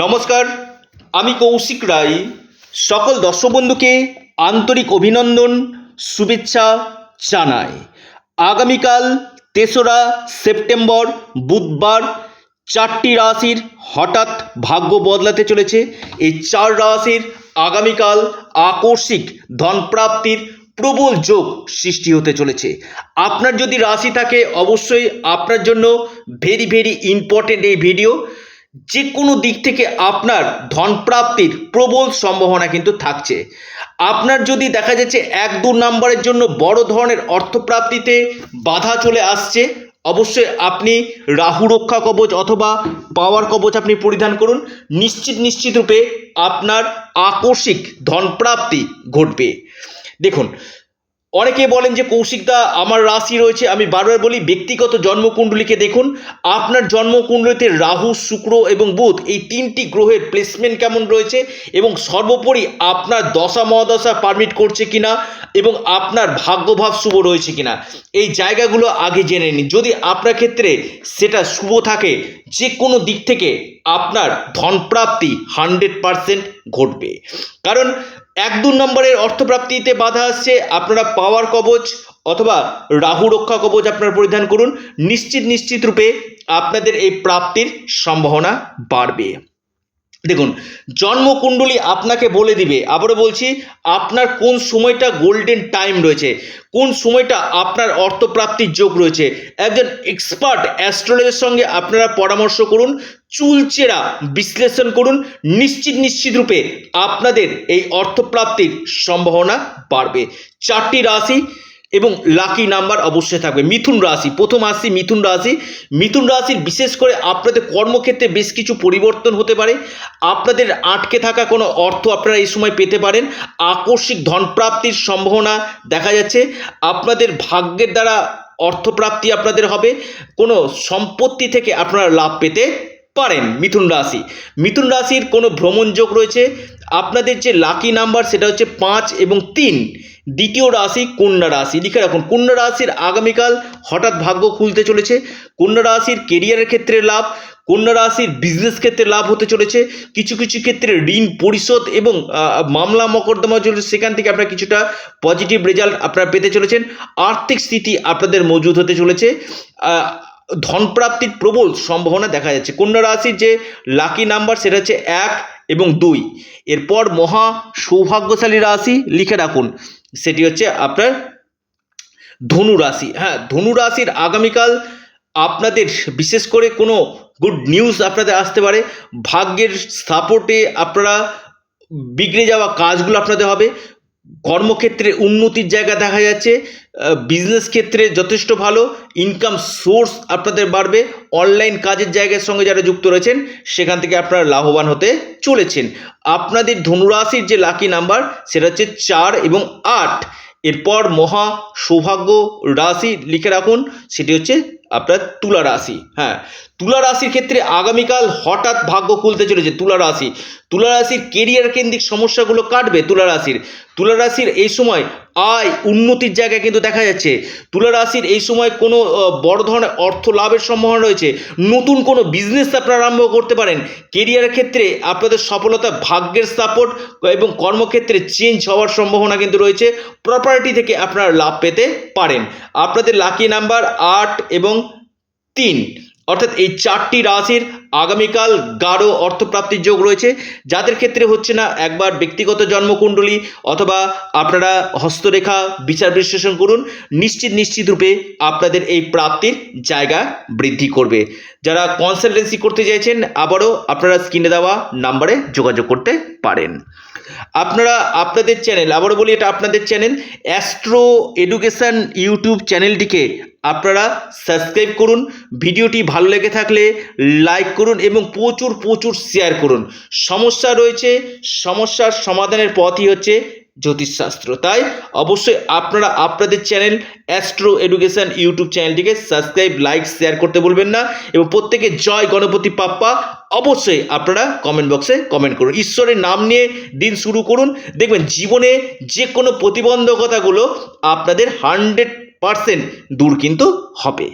নমস্কার, আমি কৌশিক রায়। সকল দর্শক বন্ধুকে আন্তরিক অভিনন্দন, শুভেচ্ছা জানাই। আগামীকাল তেসরা সেপ্টেম্বর, বুধবার, চারটি রাশির হঠাৎ ভাগ্য বদলাতে চলেছে। এই চার রাশির আগামীকাল আকস্মিক ধনপ্রাপ্তির প্রবল যোগ সৃষ্টি হতে চলেছে। আপনার যদি রাশি থাকে, অবশ্যই আপনার জন্য ভেরি ভেরি ইম্পর্টেন্ট এই ভিডিও যে কোনো দিক থেকে আপনার ধনপ্রাপ্তির প্রবল সম্ভাবনা কিন্তু থাকছে। আপনার যদি দেখা যাচ্ছে এক দু নম্বরের জন্য বড় ধরনের অর্থপ্রাপ্তিতে বাধা চলে আসছে, অবশ্যই আপনি রাহু রক্ষা কবচ অথবা পাওয়ার কবচ আপনি পরিধান করুন। নিশ্চিত নিশ্চিত রূপে আপনার আকস্মিক ধনপ্রাপ্তি ঘটবে। দেখুন অনেকে বলেন যে কৌশিকদা, আমার রাশি রয়েছে। আমি বারবার বলি, ব্যক্তিগত জন্মকুণ্ডলীকে দেখুন। আপনার জন্মকুণ্ডলীতে রাহু, শুক্র এবং বুধ, এই তিনটি গ্রহের প্লেসমেন্ট কেমন রয়েছে এবং সর্বোপরি আপনার দশা, মহাদশা পারমিট করছে কিনা এবং আপনার ভাগ্যভাব শুভ রয়েছে কিনা, এই জায়গাগুলো আগে জেনে নিন। যদি আপনার ক্ষেত্রে সেটা শুভ থাকে যে কোনো দিক থেকে আপনার ধনপ্রাপ্তি হান্ড্রেড পারসেন্ট ঘটবে। কারণ এক দু নম্বরের অর্থপ্রাপ্তিতে বাধা আসছে, আপনারা পাওয়ার কবচ অথবা রাহু রক্ষা কবচ আপনারা পরিধান করুন। নিশ্চিত নিশ্চিত রূপে আপনাদের এই প্রাপ্তির সম্ভাবনা বাড়বে। দেখুন, জন্মকুণ্ডলী আপনাকে বলে দিবে। আবারও বলছি, আপনার কোন সময়টা গোল্ডেন টাইম রয়েছে? কোন সময়টা আপনার অর্থপ্রাপ্তির যোগ রয়েছে? একজন এক্সপার্ট অ্যাস্ট্রোলজের সঙ্গে আপনারা পরামর্শ করুন, চুলচেরা বিশ্লেষণ করুন, নিশ্চিত নিশ্চিত রূপে আপনাদের এই অর্থপ্রাপ্তির সম্ভাবনা বাড়বে। চারটি রাশি এবং লাকি নাম্বার অবশ্যই থাকবে। মিথুন রাশি, প্রথম আসি মিথুন রাশি। মিথুন রাশির বিশেষ করে আপনাদের কর্মক্ষেত্রে বেশ কিছু পরিবর্তন হতে পারে। আপনাদের আটকে থাকা কোনো অর্থ আপনারা এই সময় পেতে পারেন। আকস্মিক ধনপ্রাপ্তির সম্ভাবনা দেখা যাচ্ছে। আপনাদের ভাগ্যের দ্বারা অর্থপ্রাপ্তি আপনাদের হবে। কোনো সম্পত্তি থেকে আপনারা লাভ পেতে পারেন মিথুন রাশি। মিথুন রাশির কোনো ভ্রমণ যোগ রয়েছে। আপনাদের যে লাকি নাম্বার সেটা হচ্ছে পাঁচ এবং তিন। দ্বিতীয় রাশি কন্যা রাশি। লিখে রাখুন, কন্যা রাশির আগামীকাল হঠাৎ ভাগ্য খুলতে চলেছে। কন্যা রাশির কেরিয়ারের ক্ষেত্রে লাভ, কন্যা রাশির বিজনেস ক্ষেত্রে লাভ হতে চলেছে। কিছু কিছু ক্ষেত্রে ঋণ পরিশোধ এবং মামলা মকদ্দমা চলেছে সেখান থেকে আপনারা কিছুটা পজিটিভ রেজাল্ট আপনারা পেতে চলেছেন। আর্থিক স্থিতি আপনাদের মজুদ হতে চলেছে। ধনপ্রাপ্তির প্রবল সম্ভাবনা দেখা যাচ্ছে। কন্যা রাশির যে লাকি নাম্বার সেটা হচ্ছে এক এবং দুই। এরপর মহা সৌভাগ্যশালী রাশি লিখে রাখুন। সেটি হচ্ছে আপনার ধনু রাশি। হ্যাঁ ধনু রাশির আগামীকাল আপনাদের বিশেষ করে কোনো গুড নিউজ আপনাদের আসতে পারে। ভাগ্যের সাপোর্টে আপনারা বিগড়ে যাওয়া কাজগুলো আপনাদের হবে। কর্মক্ষেত্রে উন্নতির জায়গা দেখা যাচ্ছে বিজনেস ক্ষেত্রে যথেষ্ট ভালো ইনকাম সোর্স আপনাদের বাড়বে অনলাইন কাজের জায়গার সঙ্গে যারা যুক্ত রয়েছেন, সেখান থেকে আপনারা লাভবান হতে চলেছেন। আপনাদের ধনুরাশির যে লাকি নাম্বার সেটা হচ্ছে চার এবং আট। এরপর মহা সৌভাগ্য রাশি লিখে রাখুন, সেটি হচ্ছে আপনার তুলা রাশি হ্যাঁ। তুলা রাশির ক্ষেত্রে আগামীকাল হঠাৎ ভাগ্য খুলতে চলেছে তুলা রাশি। তুলা রাশির কেরিয়ার কেন্দ্রিক সমস্যাগুলো কাটবে তুলা রাশির। তুলা রাশির এই সময় আয় উন্নতির জায়গায় কিন্তু দেখা যাচ্ছে। তুলা রাশির এই সময় কোনো বড় ধরনের অর্থ লাভের সম্ভাবনা রয়েছে। নতুন কোনো বিজনেস আপনারা আরম্ভ করতে পারেন। কেরিয়ারের ক্ষেত্রে আপনাদের সফলতা, ভাগ্যের সাপোর্ট এবং কর্মক্ষেত্রে চেঞ্জ হওয়ার সম্ভাবনা কিন্তু রয়েছে। প্রপার্টি থেকে আপনারা লাভ পেতে পারেন। আপনাদের লাকি নাম্বার আট এবং তিন। অর্থাৎ এই চারটি রাশির আগামীকাল গাঢ় অর্থপ্রাপ্তির যোগ রয়েছে। যাদের ক্ষেত্রে হচ্ছে না একবার ব্যক্তিগত জন্মকুণ্ডলী অথবা আপনারা হস্তরেখা বিচার বিশ্লেষণ করুন, নিশ্চিত নিশ্চিত রূপে আপনাদের এই প্রাপ্তির জায়গা বৃদ্ধি করবে। যারা কনসালটেন্সি করতে চাইছেন, আবারও আপনারা স্ক্রিনে দেওয়া নাম্বারে যোগাযোগ করতে পারেন। আপনারা আপনাদের চ্যানেল আবারও বলি এটা আপনাদের চ্যানেল অ্যাস্ট্রো এডুকেশন ইউটিউব চ্যানেলটিকে আপনারা সাবস্ক্রাইব করুন, ভিডিওটি ভালো লেগে থাকলে লাইক করুন এবং প্রচুর প্রচুর শেয়ার করুন। সমস্যা রয়েছে, সমস্যার সমাধানের পথই হচ্ছে জ্যোতিষশাস্ত্র। তাই অবশ্যই আপনারা আপনাদের চ্যানেল অ্যাস্ট্রো এডুকেশন ইউটিউব চ্যানেলটিকে সাবস্ক্রাইব লাইক শেয়ার করতে বলবেন না এবং প্রত্যেকে জয় গণপতি পাপ্পা অবশ্যই আপনারা কমেন্ট বক্সে কমেন্ট করুন। ঈশ্বরের নাম নিয়ে দিন শুরু করুন। দেখবেন জীবনে যে কোনো প্রতিবন্ধকতাগুলো আপনাদের হান্ড্রেড পারসেন্ট দূর কিন্তু হবে।